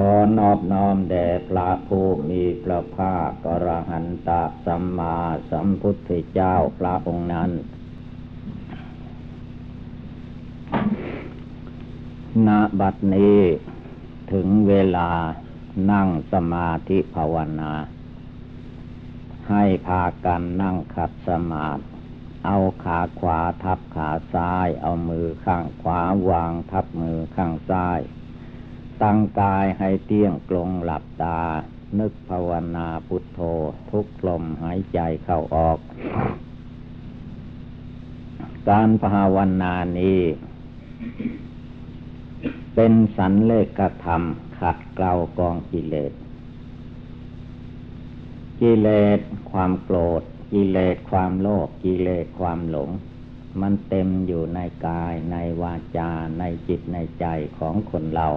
ขอนอบน้อมแด่พระผู้มีพระภาคกรหันตสัมมาสัมพุทธเจ้าพระองค์นั้นณบัดนี้ถึงเวลานั่งสมาธิภาวนา ให้พากันนั่งขัดสมาธิเอาขาขวาทับขาซ้าย เอามือข้างขวาวางทับมือข้างซ้าย ตั้งกายให้เตี้ยงกลงหลับตา นึกภาวนาพุทโธ ทุกลมหายใจเข้าออก การภาวนานี้ เป็นสันเลกธรรม ขัดเกลากองกิเลส กิเลสความโกรธ กิเลสความโลภกิเลสความหลงมันเต็มอยู่ในกายในวาจาในจิตในใจของคนเรา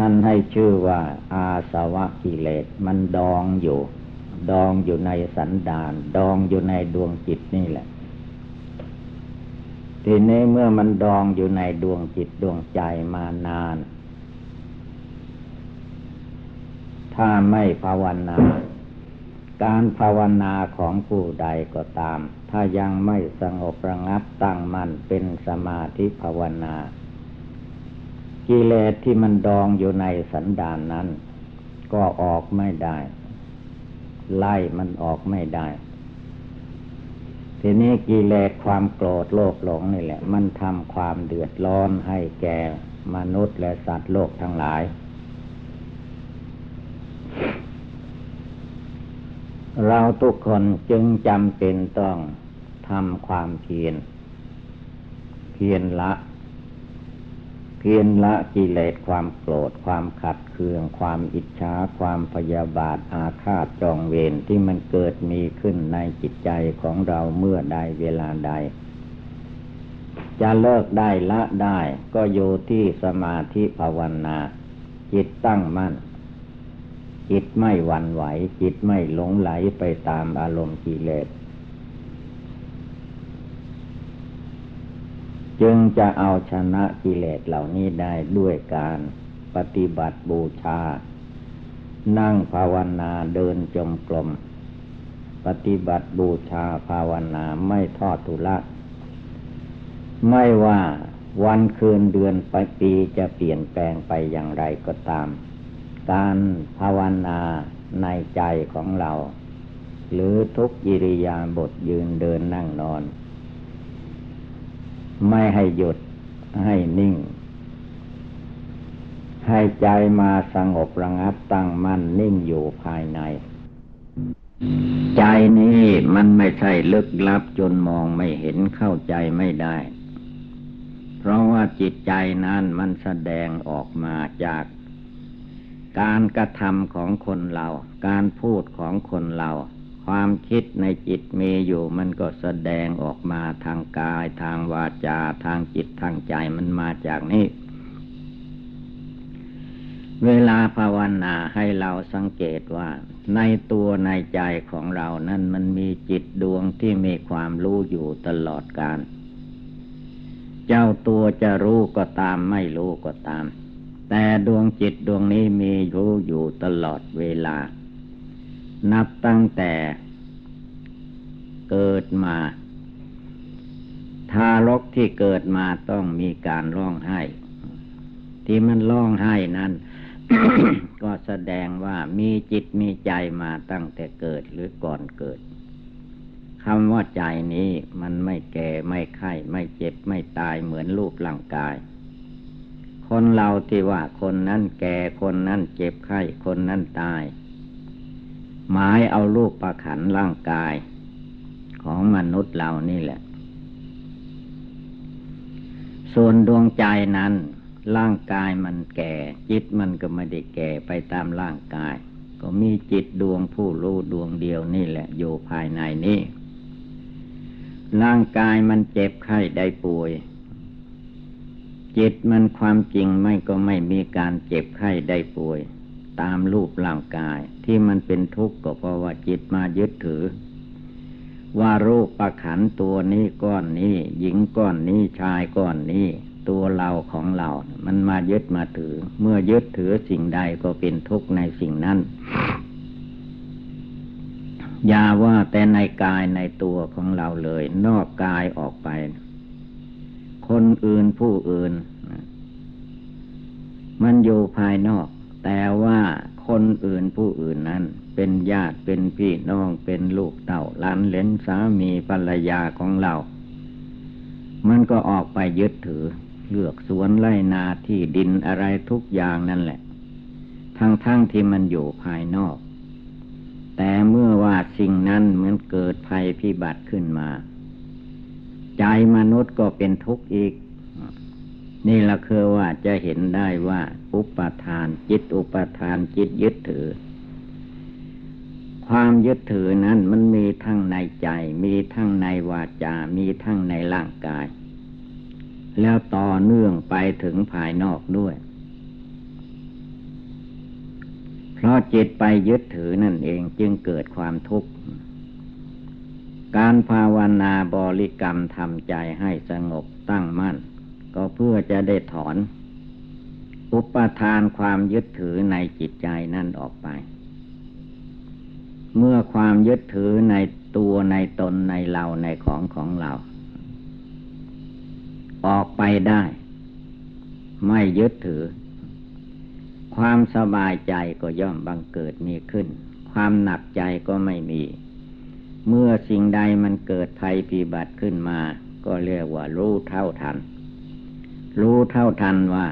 ท่านให้ชื่อว่าอาสวะกิเลสมันดองอยู่ ดองอยู่ในสันดาน ดองอยู่ในดวงจิตนี่แหละ ทีนี้เมื่อมันดองอยู่ในดวงจิตดวงใจมานาน ถ้าไม่ภาวนา การภาวนาของผู้ใดก็ตาม ถ้ายังไม่สงบระงับตั้งมั่นเป็นสมาธิภาวนา กิเลสที่มันดองอยู่ในสันดานนั้น ก็ออกไม่ได้ ไล่มันออกไม่ได้ ทีนี้กิเลสความโกรธโลภหลงนี่แหละ มันทำความเดือดร้อนให้แก่มนุษย์และสัตว์โลกทั้งหลาย เราทุกคนจึงจำเป็นต้องทำความเพียรเพียรละ เพียรละกิเลสความโกรธความขัดเคือง ความอิจฉาความพยาบาทอาฆาตจองเวรที่มันเกิดมีขึ้นในจิตใจของเราเมื่อใดเวลาใด จะเลิกได้ละได้ก็อยู่ที่สมาธิภาวนา จิตตั้งมั่น จิตไม่หวั่นไหว จิตไม่หลงไหลไปตามอารมณ์กิเลส จึงจะเอาชนะกิเลสเหล่านี้ได้ด้วยการปฏิบัติบูชา นั่งภาวนาเดินจมกลมปฏิบัติบูชาภาวนาไม่ทอดทุละ ไม่ว่าวันคืนเดือนปปีจะเปลี่ยนแปลงไปอย่างไรก็ตาม การภาวนาในใจของเรา หรือทุกยิริยาบทยืนเดินนั่งนอน ไม่ให้หยุดให้นิ่ง ให้ใจมาสงบระงับตั้งมั่นนิ่งอยู่ภายใน ใจนี้มันไม่ใช่ลึกลับจนมองไม่เห็นเข้าใจไม่ได้ เพราะว่าจิตใจนั้นมันแสดงออกมาจาก การกระทำของคนเรา การพูดของคนเรา ความคิดในจิตมีอยู่มันก็แสดงออกมาทางกายทางวาจาทางจิตทางใจมันมาจากนี้ เวลาภาวนาให้เราสังเกตว่า ในตัวในใจของเรานั้นมันมีจิตดวงที่มีความรู้อยู่ตลอดการ เจ้าตัวจะรู้ก็ตามไม่รู้ก็ตาม แต่ดวงจิตดวงนี้มีรู้อยู่ตลอดเวลา นับตั้งแต่เกิดมา ทารกที่เกิดมาต้องมีการร้องไห้ ที่มันร้องไห้นั้น ก็แสดงว่ามีจิตมีใจมาตั้งแต่เกิดหรือก่อนเกิดคำว่าใจนี้มันไม่แก่ไม่ไข้ไม่เจ็บไม่ตายเหมือนรูปร่างกาย คนเราที่ว่าคนนั้นแก่คนนั้นเจ็บไข้คนนั้นตาย หมายเอารูปประขันร่างกายของมนุษย์เรานี่แหละ ส่วนดวงใจนั้น ร่างกายมันแก่ จิตมันก็ไม่ได้แก่ไปตามร่างกาย ก็มีจิตดวงผู้รู้ดวงเดียวนี่แหละ อยู่ภายในนี้ร่างกายมันเจ็บไข้ได้ป่วย จิตมันความจริงไม่ก็ไม่มีการเจ็บไข้ได้ป่วย ตามรูปร่างกายที่มันเป็นทุกข์ก็เพราะว่าจิตมายึดถือ ว่ารูปประขันตัวนี้ก้อนนี้ หญิงก้อนนี้ชายก้อนนี้ ตัวเราของเรา มันมายึดมาถือ เมื่อยึดถือสิ่งใดก็เป็นทุกข์ในสิ่งนั้นอย่าว่าแต่ในกายในตัวของเราเลย นอกกายออกไป คนอื่นผู้อื่น มันอยู่ภายนอก แต่ว่าคนอื่นผู้อื่นนั้น เป็นญาติเป็นพี่น้องเป็นลูกเต่าล้านเลนสามีภรรยาของเรา มันก็ออกไปยึดถือ เลือกสวนไร่นาที่ดินอะไรทุกอย่างนั่นแหละ ทั้งๆทที่มันอยู่ภายนอก แต่เมื่อว่าสิ่งนั้นเหมือนเกิดภัยพิบัติขึ้นมา ใจมนุษย์ก็เป็นทุกข์อีก นี่ละคือว่าจะเห็นได้ว่า อุปทาน จิตอุปทานจิตยึดถือ ความยึดถือนั้นมันมีทั้งในใจ มีทั้งในวาจา มีทั้งในร่างกาย แล้วต่อเนื่องไปถึงภายนอกด้วย เพราะจิตไปยึดถือนั่นเองจึงเกิดความทุกข์การภาวนาบริกรรมทำใจให้สงบตั้งมั่น ก็เพื่อจะได้ถอน อุปทานความยึดถือในจิตใจนั่นออกไป เมื่อความยึดถือในตัวในตนในเราในของของเรา ออกไปได้ ไม่ยึดถือ ความสบายใจก็ย่อมบังเกิดมีขึ้น ความหนักใจก็ไม่มี เมื่อสิ่งใดมันเกิดภัยพิบัติขึ้นมา ก็เรียกว่ารู้เท่าทัน รู้เท่าทันว่า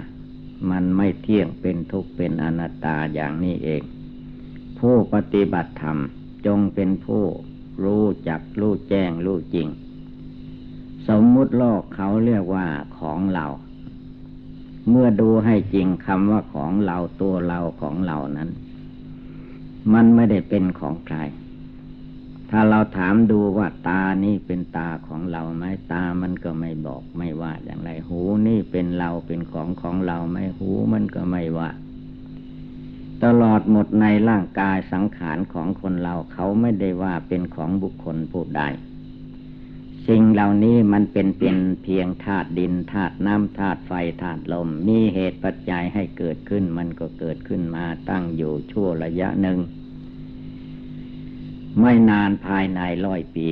มันไม่เที่ยงเป็นทุกข์เป็นอนัตตาอย่างนี้เอง ผู้ปฏิบัติธรรมจงเป็นผู้รู้จักรู้แจ้งรู้จริง สมมุติโลกเขาเรียกว่าของเรา เมื่อดูให้จริงคำว่าของเราตัวเราของเรานั้น มันไม่ได้เป็นของใคร ถ้าเราถามดูว่าตานี่เป็นตาของเราไหมตามันก็ไม่บอกไม่ว่าอย่างไร หูนี่เป็นเราเป็นของของเราไหมหูมันก็ไม่ว่า ตลอดหมดในร่างกายสังขารของคนเราเขาไม่ได้ว่าเป็นของบุคคลผู้ใดสิ่งเหล่านี้มันเป็นเป็นเพียงธาตุดินธาตุน้ำธาตุไฟธาตุลม มีเหตุปัจจัยให้เกิดขึ้น มันก็เกิดขึ้นมาตั้งอยู่ชั่วระยะหนึ่ง ไม่นานภายในร้อยปี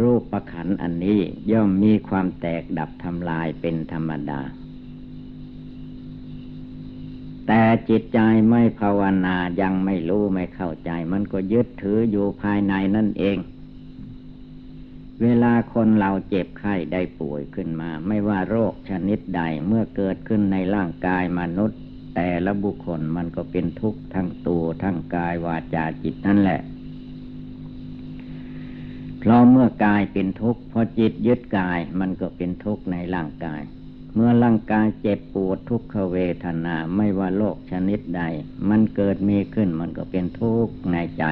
รูปประขันอันนี้ย่อมมีความแตกดับทำลายเป็นธรรมดา แต่จิตใจไม่ภาวนายังไม่รู้ไม่เข้าใจ มันก็ยึดถืออยู่ภายในนั่นเอง เวลาคนเราเจ็บไข้ได้ป่วยขึ้นมา ไม่ว่าโรคชนิดใดเมื่อเกิดขึ้นในร่างกายมนุษย์ แต่ละบุคคลมันก็เป็นทุกข์ทั้งตัวทั้งกายวาจาจิตนั่นแหละ เพราะเมื่อกายเป็นทุกข์พอจิตยึดกายมันก็เป็นทุกข์ในร่างกาย เมื่อร่างกายเจ็บปวดทุกขเวทนาไม่ว่าโรคชนิดใด มันเกิดมีขึ้นมันก็เป็นทุกข์ในใจ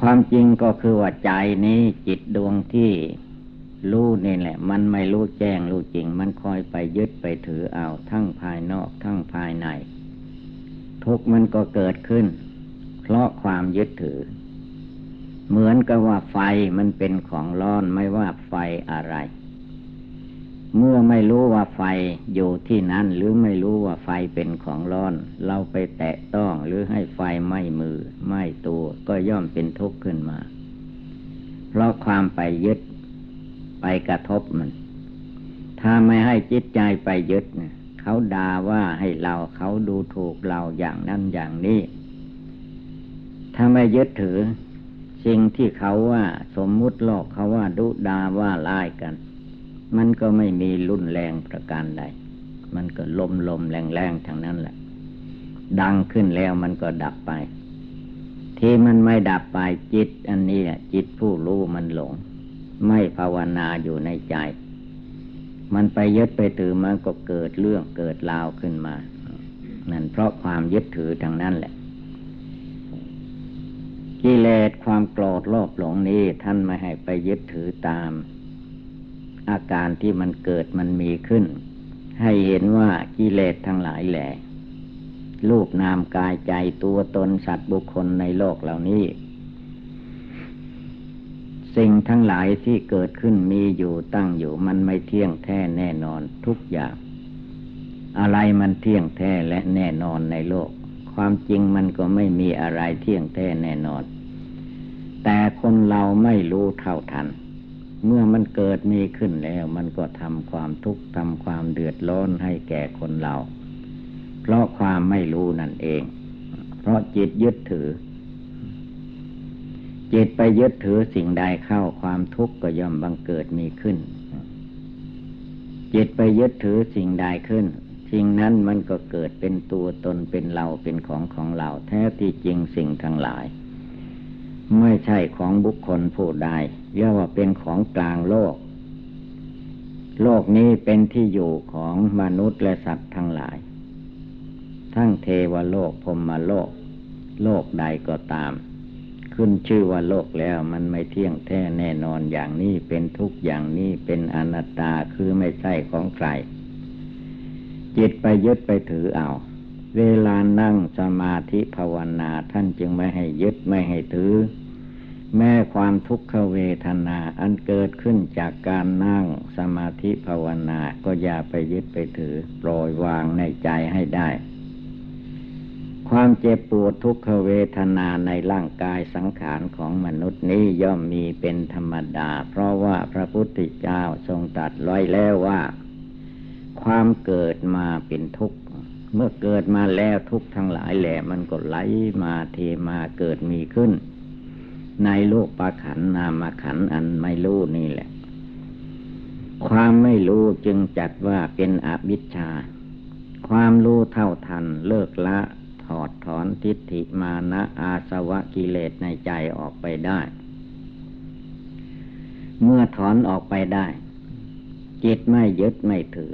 ความจริงก็คือว่าใจนี้จิตดวงที่รู้นี่แหละ มันไม่รู้แจ้งรู้จริง มันคอยไปยึดไปถือเอาทั้งภายนอกทั้งภายใน ทุกมันก็เกิดขึ้น เพราะความยึดถือ เหมือนกับว่าไฟมันเป็นของร้อนไม่ว่าไฟอะไร เมื่อไม่รู้ว่าไฟอยู่ที่นั้นหรือไม่รู้ว่าไฟเป็นของร้อน เราไปแตะต้องหรือให้ไฟไหม้มือไหม้ตัวก็ย่อมเป็นทุกข์ขึ้นมา เพราะความไปยึดไปกระทบมัน ถ้าไม่ให้จิตใจไปยึดเนี่ยเขาด่าว่าให้เราเขาดูถูกเราอย่างนั้นอย่างนี้ ถ้าไม่ยึดถือ สิ่งที่เขาว่าสมมุติโลกเขาว่าดุดาว่าลายกัน มันก็ไม่มีรุนแรงประการใด มันก็ลมลมแรงแรงทางนั้นแหละ ดังขึ้นแล้วมันก็ดับไป ที่มันไม่ดับไปจิต อันนี้จิตผู้รู้มันหลง ไม่ภาวนาอยู่ในใจ มันไปยึดไปถือมันก็เกิดเรื่องเกิดราวขึ้นมา นั่นเพราะความยึดถือทางนั้นแหละ กิเลสความโกรธโลภหลงนี้ท่านไม่ให้ไปยึดถือตาม อาการที่มันเกิดมันมีขึ้น ให้เห็นว่ากิเลสทั้งหลายแหละรูปนามกายใจตัวตนสัตว์บุคคลในโลกเหล่านี้ สิ่งทั้งหลายที่เกิดขึ้นมีอยู่ตั้งอยู่มันไม่เที่ยงแท้แน่นอนทุกอย่าง อะไรมันเที่ยงแท้และแน่นอนในโลก ความจริงมันก็ไม่มีอะไรเที่ยงแท้แน่นอน แต่คนเราไม่รู้เท่าทัน เมื่อมันเกิดมีขึ้นแล้ว มันก็ทำความทุกข์ทำความเดือดร้อนให้แก่คนเรา เพราะความไม่รู้นั่นเอง เพราะจิตยึดถือ จิตไปยึดถือสิ่งใดเข้าความทุกข์ก็ย่อมบังเกิดมีขึ้น จิตไปยึดถือสิ่งใดขึ้น สิ่งนั้นมันก็เกิดเป็นตัวตนเป็นเราเป็นของของเรา แท้ที่จริงสิ่งทั้งหลาย ไม่ใช่ของบุคคลผู้ใดเรียกว่าเป็นของกลางโลก โลกนี้เป็นที่อยู่ของมนุษย์และสัตว์ทั้งหลาย ทั้งเทวโลกพรมโลก โลกใดก็ตาม ขึ้นชื่อว่าโลกแล้วมันไม่เที่ยงแท้แน่นอนอย่างนี้เป็นทุกอย่างนี้เป็นอนัตตาคือไม่ใช่ของใคร จิตไปยึดไปถือเอา เวลานั่งสมาธิภาวนาท่านจึงไม่ให้ยึดไม่ให้ถือ แม้ความทุกขเวทนาอันเกิดขึ้นจากการนั่งสมาธิภาวนาก็อย่าไปยึดไปถือ ปล่อยวางในใจให้ได้ ความเจ็บปวดทุกขเวทนาในร่างกายสังขารของมนุษย์นี้ย่อมมีเป็นธรรมดา เพราะว่าพระพุทธเจ้าทรงตรัสไว้แล้วว่า ความเกิดมาเป็นทุกข์ เมื่อเกิดมาแล้วทุกข์ทั้งหลายแหละมันก็ไหลมาเทมาเกิดมีขึ้น ในโลกปาขันนามขันอันไม่รู้นี่แหละ ความไม่รู้จึงจัดว่าเป็นอวิชชา ความรู้เท่าทันเลิกละถอดถอนทิฏฐิมานะอาสวะกิเลสในใจออกไปได้ เมื่อถอนออกไปได้ จิตไม่ยึดไม่ถือ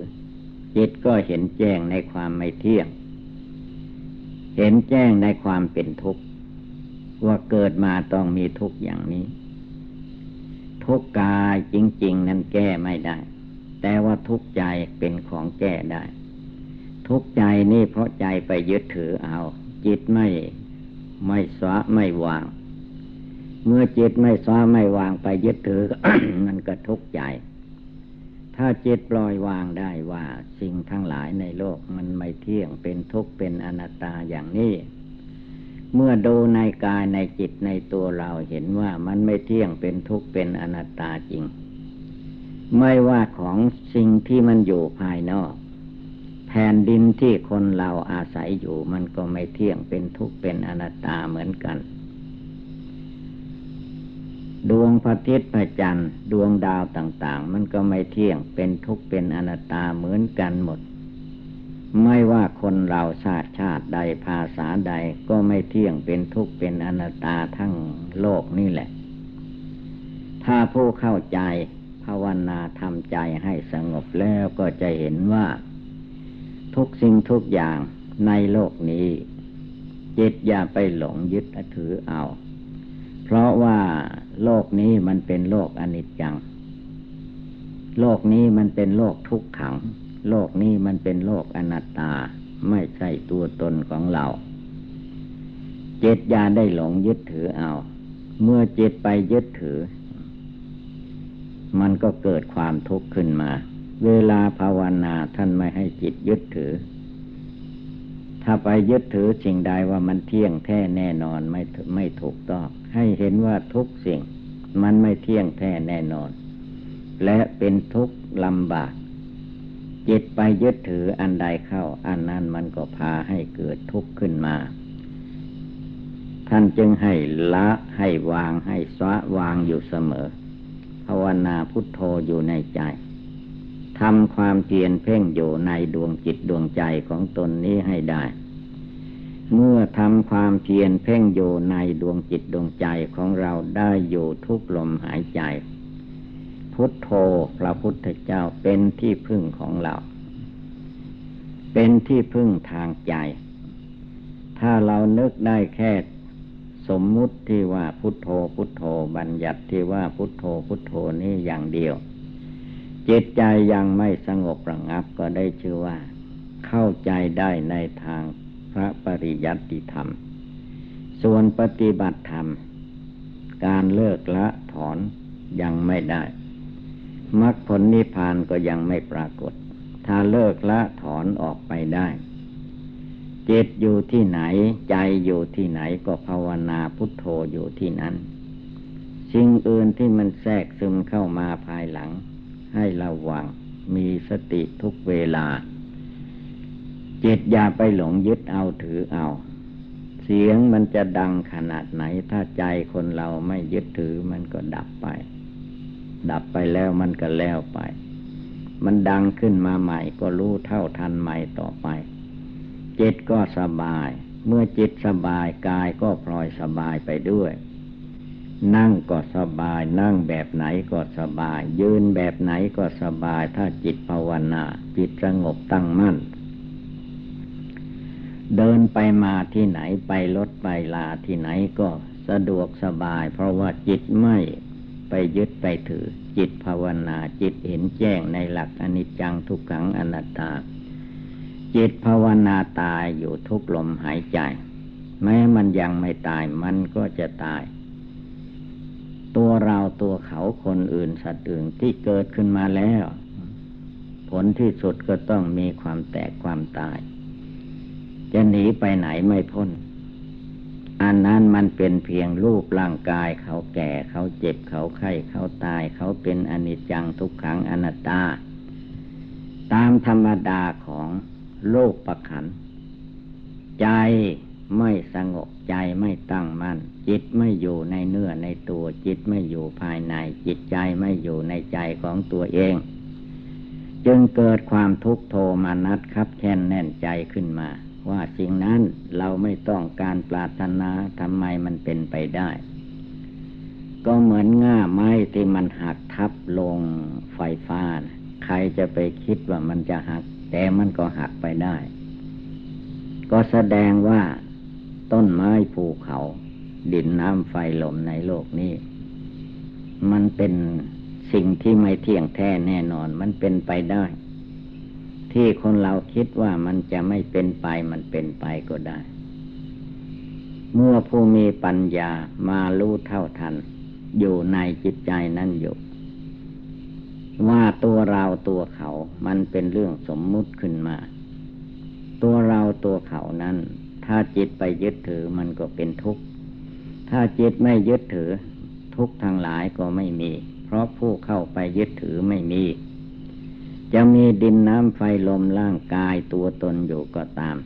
จิตก็เห็นแจ้งในความไม่เที่ยง เห็นแจ้งในความเป็นทุกข์ ว่าเกิดมาต้องมีทุกข์อย่างนี้ ทุกกายจริง ๆ นั้นแก้ไม่ได้ แต่ว่าทุกใจเป็นของแก้ได้ ทุกใจนี่เพราะใจไปยึดถือเอา จิตไม่ไม่สวะไม่วาง เมื่อจิตไม่สวะไม่วางไปยึดถือมันก็ทุกข์ใจ ถ้าจิตปล่อยวางได้ว่าสิ่งทั้งหลายในโลกมันไม่เที่ยงเป็นทุกข์เป็นอนัตตาอย่างนี้ เมื่อดูในกายในจิตในตัวเราเห็นว่ามันไม่เที่ยงเป็นทุกข์เป็นอนัตตาจริง ไม่ว่าของสิ่งที่มันอยู่ภายนอก แผ่นดินที่คนเราอาศัยอยู่มันก็ไม่เที่ยงเป็นทุกข์เป็นอนัตตาเหมือนกัน ดวงพระอาทิตย์พระจันทร์ดวงดาวต่าง ๆ มันก็ไม่เที่ยงเป็นทุกข์เป็นอนัตตาเหมือนกันหมด ไม่ว่าคนเราชาติชาติใดภาษาใดก็ไม่เที่ยงเป็นทุกข์เป็นอนัตตาทั้งโลกนี่แหละ ถ้าผู้เข้าใจภาวนาทำใจให้สงบแล้วก็จะเห็นว่า ทุกสิ่งทุกอย่างในโลกนี้จิตอย่าไปหลงยึดถือเอา เพราะว่าโลกนี้มันเป็นโลกอนิจจัง โลกนี้มันเป็นโลกทุกขัง โลกนี้มันเป็นโลกอนัตตา ไม่ใช่ตัวตนของเรา เจตยาได้หลงยึดถือเอา เมื่อเจตไปยึดถือ มันก็เกิดความทุกข์ขึ้นมา เวลาภาวนาท่านไม่ให้จิตยึดถือ ถ้าไปยึดถือสิ่งใดว่ามันเที่ยงแท้แน่นอนไม่ไม่ถูกต้อง ให้เห็นว่าทุกสิ่ง มันไม่เที่ยงแท้แน่นอน และเป็นทุกข์ลำบาก จิตไปยึดถืออันใดเข้า อันนั้นมันก็พาให้เกิดทุกข์ขึ้นมา ท่านจึงให้ละให้วางให้สวะวางอยู่เสมอ ภาวนาพุทโธอยู่ในใจทำความเพียรเพ่งอยู่ในดวงจิตดวงใจของตนนี้ให้ได้ เมื่อทำความเพียรเพ่งอยู่ในดวงจิตดวงใจของเราได้อยู่ทุกลมหายใจ พุทโธพระพุทธเจ้าเป็นที่พึ่งของเราเเป็นที่พึ่งทางใจ ถ้าเรานึกได้แค่สมมุติที่ว่าพุทโธพุทโธบัญญัติที่ว่าพุทโธพุทโธนี่อย่างเดียว จิตใจยังไม่สงบระงับก็ได้ชื่อว่า เข้าใจได้ในทาง พระปริยัติธรรม ส่วนปฏิบัติธรรม การเลิกละถอนยังไม่ได้มรรคผลนิพพานก็ยังไม่ปรากฏ ถ้าเลิกละถอนออกไปได้จิตอยู่ที่ไหนใจอยู่ที่ไหนก็ภาวนาพุทโธอยู่ที่นั้น สิ่งอื่นที่มันแทรกซึมเข้ามาภายหลัง ให้ระวังมีสติทุกเวลา จิตอย่าไปหลงยึดเอาถือเอา เสียงมันจะดังขนาดไหน ถ้าใจคนเราไม่ยึดถือมันก็ดับไป ดับไปแล้วมันก็แล้วไป มันดังขึ้นมาใหม่ก็รู้เท่าทันใหม่ต่อไป จิตก็สบาย เมื่อจิตสบายกายก็พลอยสบายไปด้วย นั่งก็สบาย นั่งแบบไหนก็สบาย ยืนแบบไหนก็สบาย ถ้าจิตภาวนา จิตสงบตั้งมั่น เดินไปมาที่ไหนไปรถไปลาที่ไหนก็สะดวกสบาย เพราะว่าจิตไม่ไปยึดไปถือ จิตภาวนาจิตเห็นแจ้งในหลักอนิจจังทุกขังอนัตตา จิตภาวนาตายอยู่ทุกลมหายใจ แม้มันยังไม่ตายมันก็จะตาย ตัวเราตัวเขาคนอื่นสัตว์อื่นที่เกิดขึ้นมาแล้ว ผลที่สุดก็ต้องมีความแตกความตาย จะหนีไปไหนไม่พ้น อันนั้นมันเป็นเพียงรูปร่างกายเขาแก่เขาเจ็บเขาไข้เขาตาย เขาเป็นอนิจจังทุกขังอนัตตา ตามธรรมดาของโลกประขัน ใจไม่สงบใจไม่ตั้งมัน่นจิตไม่อยู่ในเนื้อในตัวจิตไม่อยู่ภายใน จิตใจไม่อยู่ในใจของตัวเอง จึงเกิดความทุกโทมานัดครับแค้นแน่นใจขึ้นมา ว่าสิ่งนั้นเราไม่ต้องการปรารถนาทำไมมันเป็นไปได้ ก็เหมือนง่าไม้ที่มันหักทับลงไฟฟ้า ใครจะไปคิดว่ามันจะหัก แต่มันก็หักไปได้ ก็แสดงว่าต้นไม้ภูเขา ดินน้ำไฟลมในโลกนี้ มันเป็นสิ่งที่ไม่เที่ยงแท้แน่นอนมันเป็นไปได้ ที่คนเราคิดว่ามันจะไม่เป็นไปมันเป็นไปก็ได้ เมื่อผู้มีปัญญามารู้เท่าทัน อยู่ในจิตใจนั้นอยู่ ว่าตัวเราตัวเขามันเป็นเรื่องสมมุติขึ้นมา ตัวเราตัวเขานั้น ถ้าจิตไปยึดถือมันก็เป็นทุกข์ ถ้าจิตไม่ยึดถือ ทุกข์ทางหลายก็ไม่มี เพราะผู้เข้าไปยึดถือไม่มี จะมีดินน้ำไฟลมร่างกายตัวตนอยู่ก็ตาม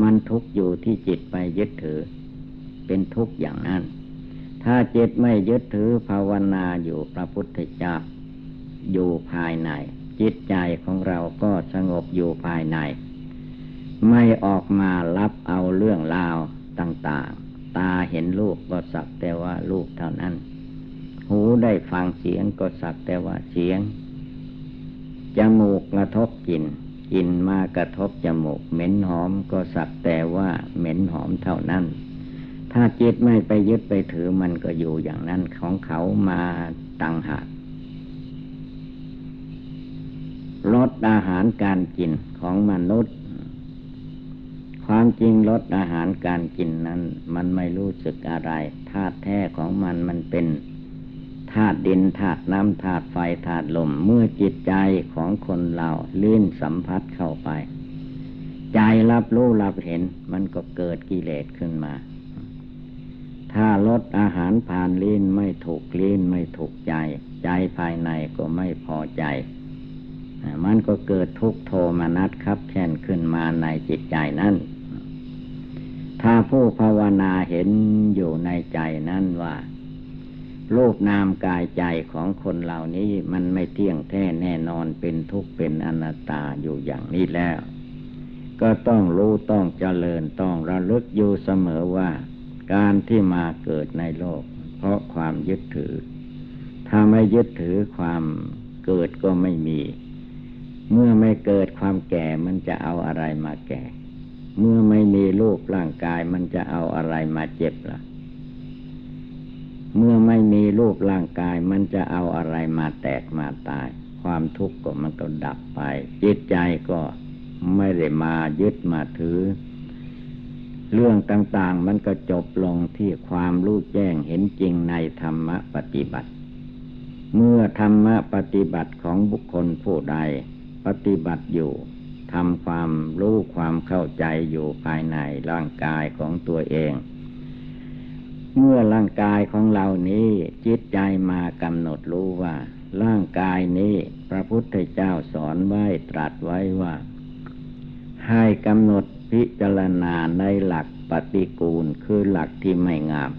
มันทุกอยู่ที่จิตไปยึดถือ เป็นทุกอย่างนั้น ถ้าจิตไม่ยึดถือภาวนาอยู่พระพุทธเจ้าอยู่ภายใน จิตใจของเราก็สงบอยู่ภายใน ไม่ออกมารับเอาเรื่องราวต่างๆ ตาเห็นรูปก็สักแต่ว่ารูปเท่านั้น หูได้ฟังเสียงก็สักแต่ว่าเสียง จมูกกระทบกลิ่นกลิ่นมากระทบจมูก เหม็นหอมก็สักแต่ว่าเหม็นหอมเท่านั้น ถ้าจิตไม่ไปยึดไปถือมันก็อยู่อย่างนั้นของเขามาต่างหากลดอาหารการกินของมนุษย์ ความจริงลดอาหารการกินนั้น มันไม่รู้สึกอะไรธาตุแท้ของมันมันเป็น ธาตุดินธาตุน้ำธาตุไฟธาตุลม เมื่อจิตใจของคนเราลื่นสัมผัสเข้าไป ใจรับรู้รับเห็นมันก็เกิดกิเลสขึ้นมา ถ้าลดอาหารผ่านลิ้นไม่ถูกลิ้นไม่ถูกใจ ใจภายในก็ไม่พอใจ มันก็เกิดทุกโทมนัสครับแค้นขึ้นมาในจิตใจนั้นถ้าผู้ภาวนาเห็นอยู่ในใจนั้นว่า รูปนามกายใจของคนเหล่านี้มันไม่เที่ยงแท้แน่นอนเป็นทุกข์เป็นอนัตตาอยู่อย่างนี้แล้ว ก็ต้องรู้ต้องเจริญต้องระลึกอยู่เสมอว่า การที่มาเกิดในโลก เพราะความยึดถือ ถ้าไม่ยึดถือความเกิดก็ไม่มี เมื่อไม่เกิดความแก่มันจะเอาอะไรมาแก่ เมื่อไม่มีรูปร่างกายมันจะเอาอะไรมาเจ็บละ่ะ เมื่อไม่มีรูปร่างกายมันจะเอาอะไรมาแตกมาตาย ความทุกข์ก็มันก็ดับไป จิตใจก็ไม่ได้มายึดมาถือ เรื่องต่างๆมันก็จบลงที่ความรู้แจ้งเห็นจริงในธรรมปฏิบัติ เมื่อธรรมปฏิบัติของบุคคลผู้ใด ปฏิบัติอยู่ทำความรู้ความเข้าใจอยู่ภายในร่างกายของตัวเอง เมื่อร่างกายของเรานี้จิตใจมากำหนดรู้ว่า ร่างกายนี้พระพุทธเจ้าสอนไว้ตรัสไว้ว่า ให้กำหนดพิจารณาในหลักปฏิกูลคือหลักที่ไม่งาม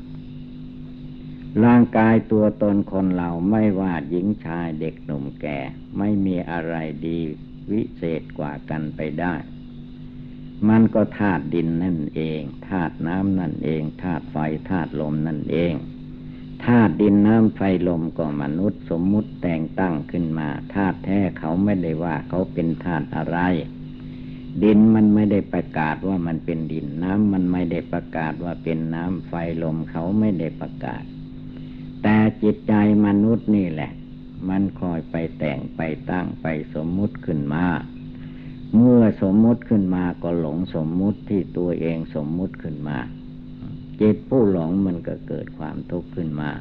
ร่างกายตัวตนคนเราไม่ว่าหญิงชายเด็กหนุ่มแก่ ไม่มีอะไรดีวิเศษกว่ากันไปได้ มันก็ธาตุดินนั่นเองธาตุน้ำนั่นเองธาตุไฟธาตุลมนั่นเองธาตุดินน้ำไฟลมก็มนุษย์สมมุติแต่งตั้งขึ้นมาธาตุแท้เขาไม่ได้ว่าเขาเป็นธาตุอะไร ดินมันไม่ได้ประกาศว่ามันเป็นดินน้ำมันไม่ได้ประกาศว่าเป็นน้ำไฟลมเขาไม่ได้ประกาศ แต่จิตใจมนุษย์นี่แหละ มันคอยไปแต่งไปตั้งไปสมมุติขึ้นมา เมื่อสมมุติขึ้นมาก็หลงสมมุติที่ตัวเองสมมุติขึ้นมาจิตผู้หลงมันก็เกิดความทุกข์ขึ้นมา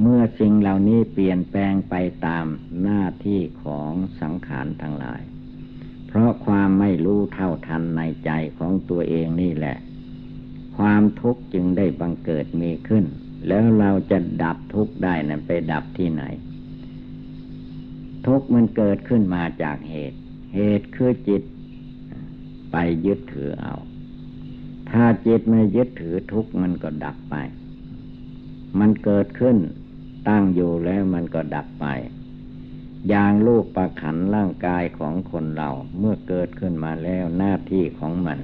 เมื่อสิ่งเหล่านี้เปลี่ยนแปลงไปตามหน้าที่ของสังขารทั้งหลาย เพราะความไม่รู้เท่าทันในใจของตัวเองนี่แหละ ความทุกข์จึงได้บังเกิดมีขึ้น แล้วเราจะดับทุกข์ได้นั้นไปดับที่ไหน ทุกข์มันเกิดขึ้นมาจากเหตุ เหตุคือจิต ไปยึดถือเอา ถ้าจิตไม่ยึดถือทุกมันก็ดับไป มันเกิดขึ้นตั้งอยู่แล้วมันก็ดับไป อย่างลูกประขันร่างกายของคนเราเมื่อเกิดขึ้นมาแล้วหน้าที่ของมัน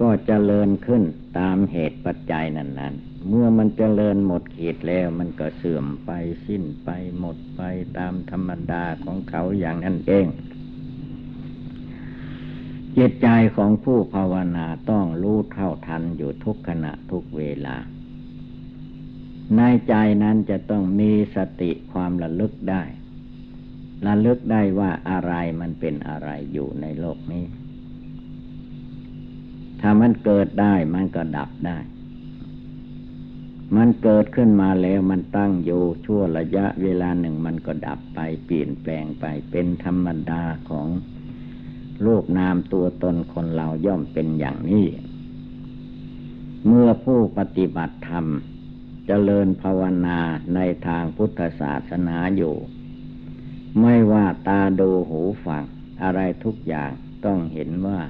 ก็จเจริญขึ้นตามเหตุปัจจัยนั้น ๆเมื่อมันจเจริญหมดขีดแล้วมันก็เสื่อมไปสิ้นไปหมดไปตามธรรมดาของเขาอย่างนั้นเอง จิตใจของผู้ภาวนาต้องรู้เท่าทันอยู่ทุกขณะทุกเวลา ในใจนั้นจะต้องมีสติความระลึกได้ ระลึกได้ว่าอะไรมันเป็นอะไรอยู่ในโลกนี้ ถ้ามันเกิดได้มันก็ดับได้ มันเกิดขึ้นมาแล้วมันตั้งอยู่ชั่วระยะเวลาหนึ่งมันก็ดับไปเปลี่ยนแปลงไปเป็นธรรมดาของ รูปนามตัวตนคนเราย่อมเป็นอย่างนี้ เมื่อผู้ปฏิบัติธรรมจเจริญภาวนาในทางพุทธศาสนาอยู่ ไม่ว่าตาดูหูฟังอะไรทุกอย่างต้องเห็นว่า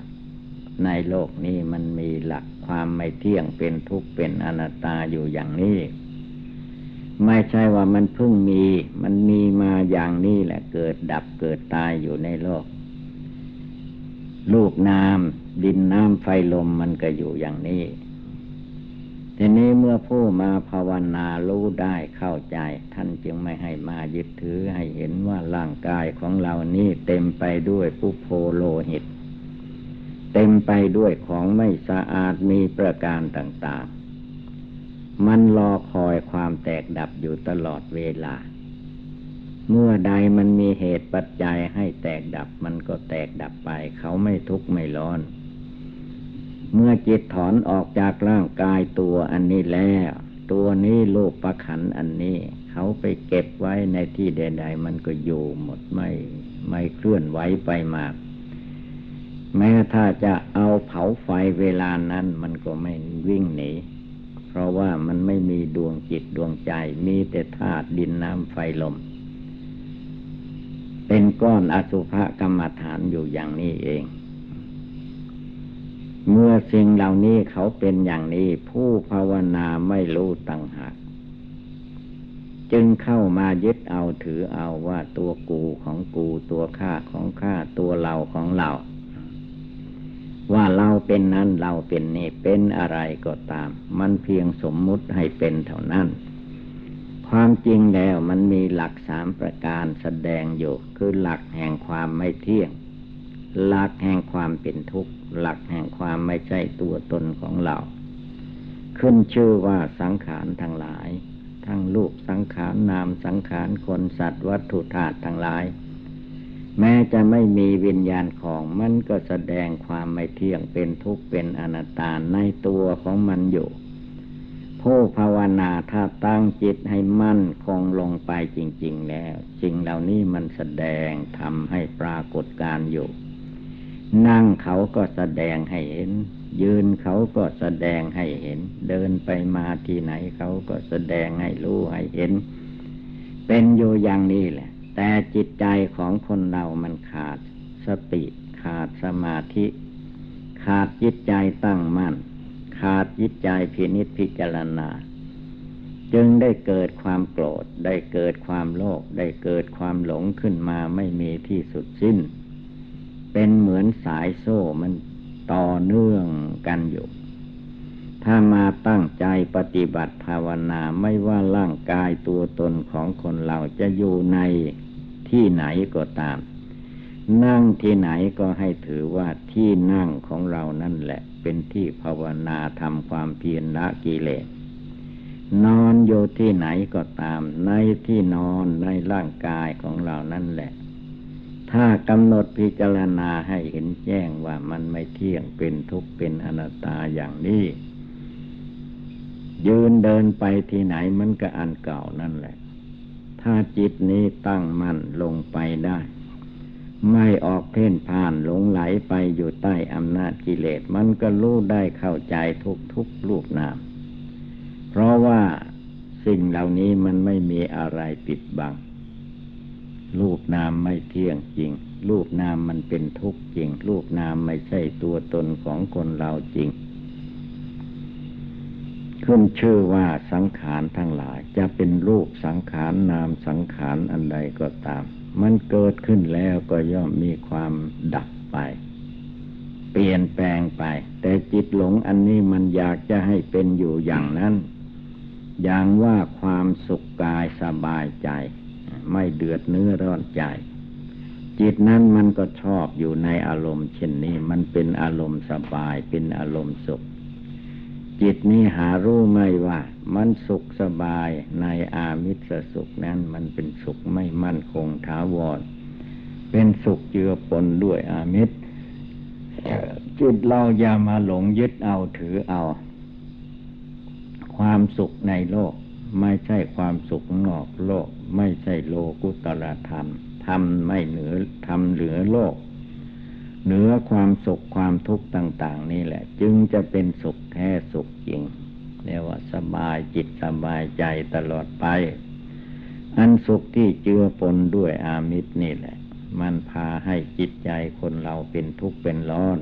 ในโลกนี้มันมีหลักความไม่เที่ยงเป็นทุกข์เป็นอนัตตาอยู่อย่างนี้ ไม่ใช่ว่ามันเพิ่งมี มันมีมาอย่างนี้แหละเกิดดับเกิดตายอยู่ในโลก ลูกน้ำดินน้ำไฟลมมันก็อยู่อย่างนี้ ทีนี้เมื่อผู้มาภาวนารู้ได้เข้าใจ ท่านจึงไม่ให้มายึดถือให้เห็นว่าร่างกายของเรานี่เต็มไปด้วยผู้โพโลหิต เต็มไปด้วยของไม่สะอาดมีประการต่าง ๆ มันรอคอยความแตกดับอยู่ตลอดเวลา เมื่อใดมันมีเหตุปัจจัยให้แตกดับมันก็แตกดับไป เขาไม่ทุกข์ไม่ร้อน เมื่อจิตถอนออกจากร่างกายตัวอันนี้แล้ว ตัวนี้โลกประขันอันนี้ เขาไปเก็บไว้ในที่ใด ๆ มันก็อยู่หมดไม่ไม่เคลื่อนไหวไปมาแม้ถ้าจะเอาเผาไฟเวลานั้นมันก็ไม่วิ่งหนีเพราะว่ามันไม่มีดวงจิตดวงใจมีแต่ธาตุดินน้ำไฟลม เป็นก้อนอสุภกรรมฐานอยู่อย่างนี้เอง เมื่อสิ่งเหล่านี้เขาเป็นอย่างนี้ ผู้ภาวนาไม่รู้ต่างหาก จึงเข้ามายึดเอาถือเอาว่าตัวกูของกูตัวข้าของข้าตัวเราของเรา ว่าเราเป็นนั้นเราเป็นนี่เป็นอะไรก็ตาม มันเพียงสมมุติให้เป็นเท่านั้น ความจริงแล้วมันมีหลักสามประการแสดงอยู่ คือหลักแห่งความไม่เที่ยง หลักแห่งความเป็นทุกข์ หลักแห่งความไม่ใช่ตัวตนของเรา ขึ้นชื่อว่าสังขารทั้งหลาย ทั้งรูปสังขารนามสังขารคนสัตว์วัตถุธาตุทั้งหลาย แม้จะไม่มีวิญญาณของมันก็แสดงความไม่เที่ยงเป็นทุกข์เป็นอนัตตาในตัวของมันอยู่ ผู้ภาวนาถ้าตั้งจิตให้มั่นคงลงไปจริง ๆ แล้วสิ่งเหล่านี้มันแสดงทำให้ปรากฏการอยู่ นั่งเขาก็แสดงให้เห็น ยืนเขาก็แสดงให้เห็น เดินไปมาที่ไหนเขาก็แสดงให้รู้ให้เห็น เป็นอยู่อย่างนี้แหละ แต่จิตใจของคนเรามันขาดสติ ขาดสมาธิ ขาดจิตใจตั้งมั่น ขาดจิตใจพินิจพิจารณา จึงได้เกิดความโกรธ ได้เกิดความโลภได้เกิดความหลงขึ้นมาไม่มีที่สุดสิ้น เป็นเหมือนสายโซ่มันต่อเนื่องกันอยู่ ถ้ามาตั้งใจปฏิบัติภาวนาไม่ว่าร่างกายตัวตนของคนเราจะอยู่ในที่ไหนก็ตาม นั่งที่ไหนก็ให้ถือว่าที่นั่งของเรานั่นแหละ เป็นที่ภาวนาทำความเพียรละกิเลส นอนอยู่ที่ไหนก็ตาม ในที่นอนในร่างกายของเรานั่นแหละ ถ้ากำหนดพิจารณาให้เห็นแจ้งว่ามันไม่เที่ยงเป็นทุกข์เป็นอนัตตาอย่างนี้ยืนเดินไปที่ไหนมันก็อันเก่านั่นแหละ ถ้าจิตนี้ตั้งมั่นลงไปได้ ไม่ออกเพ่นพ่านหลงไหลไปอยู่ใต้อำนาจกิเลส มันก็รู้ได้เข้าใจทุกทุกรูปนาม เพราะว่าสิ่งเหล่านี้มันไม่มีอะไรปิดบัง รูปนามไม่เที่ยงจริง รูปนามมันเป็นทุกข์จริง รูปนามไม่ใช่ตัวตนของคนเราจริง ขึ้นชื่อว่าสังขารทั้งหลาย จะเป็นรูปสังขารนามสังขารอันใดก็ตาม มันเกิดขึ้นแล้วก็ย่อมมีความดับไป เปลี่ยนแปลงไป แต่จิตหลงอันนี้มันอยากจะให้เป็นอยู่อย่างนั้น อย่างว่าความสุขกายสบายใจ ไม่เดือดเนื้อร้อนใจ จิตนั้นมันก็ชอบอยู่ในอารมณ์ เช่นนี้มันเป็นอารมณ์สบายเป็นอารมณ์สุข จิตนี้หารู้ไม่ว่า มันสุขสบายในอามิสสุขนั้น มันเป็นสุขไม่มั่นคงถาวร เป็นสุขเจือปนด้วยอามิตรจิตเราอย่ามาหลงยึดเอาถือเอา ความสุขในโลก ไม่ใช่ความสุขนอกโลก ไม่ใช่โลกุตรธรรมทำไม่เหนือทำเหลือโลก เหนือความสุขความทุกข์ต่าง ๆ นี่แหละ จึงจะเป็นสุขแท้สุขจริง เรียกว่าสบายจิตสบายใจตลอดไป อันสุขที่เจือปนด้วยอามิตรนี่แหละ มันพาให้จิตใจคนเราเป็นทุกข์เป็นร้อน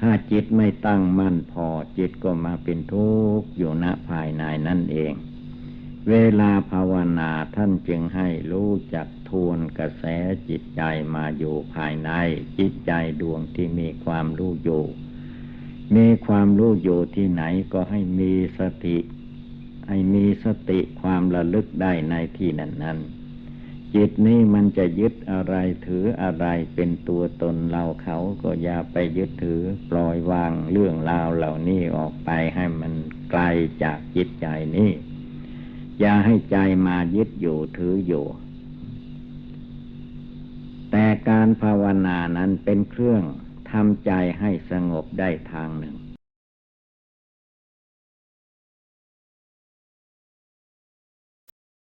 ถ้าจิตไม่ตั้งมั่นพอจิตก็มาเป็นทุกข์อยู่ณภายในนั่นเอง เวลาภาวนาท่านจึงให้รู้จักทวนกระแสจิตใจมาอยู่ภายใน จิตใจดวงที่มีความรู้อยู่ มีความรู้อยู่ที่ไหนก็ให้มีสติ ให้มีสติความระลึกได้ในที่นั้นนั้นจิตนี้มันจะยึดอะไรถืออะไรเป็นตัวตนเราเขาก็อย่าไปยึดถือปล่อยวางเรื่องราวเหล่านี้ออกไปให้มันไกลจากจิตใจนี้ อย่าให้ใจมายึดอยู่ถืออยู่ แต่การภาวนานั้นเป็นเครื่อง ทำใจให้สงบได้ทางหนึ่ง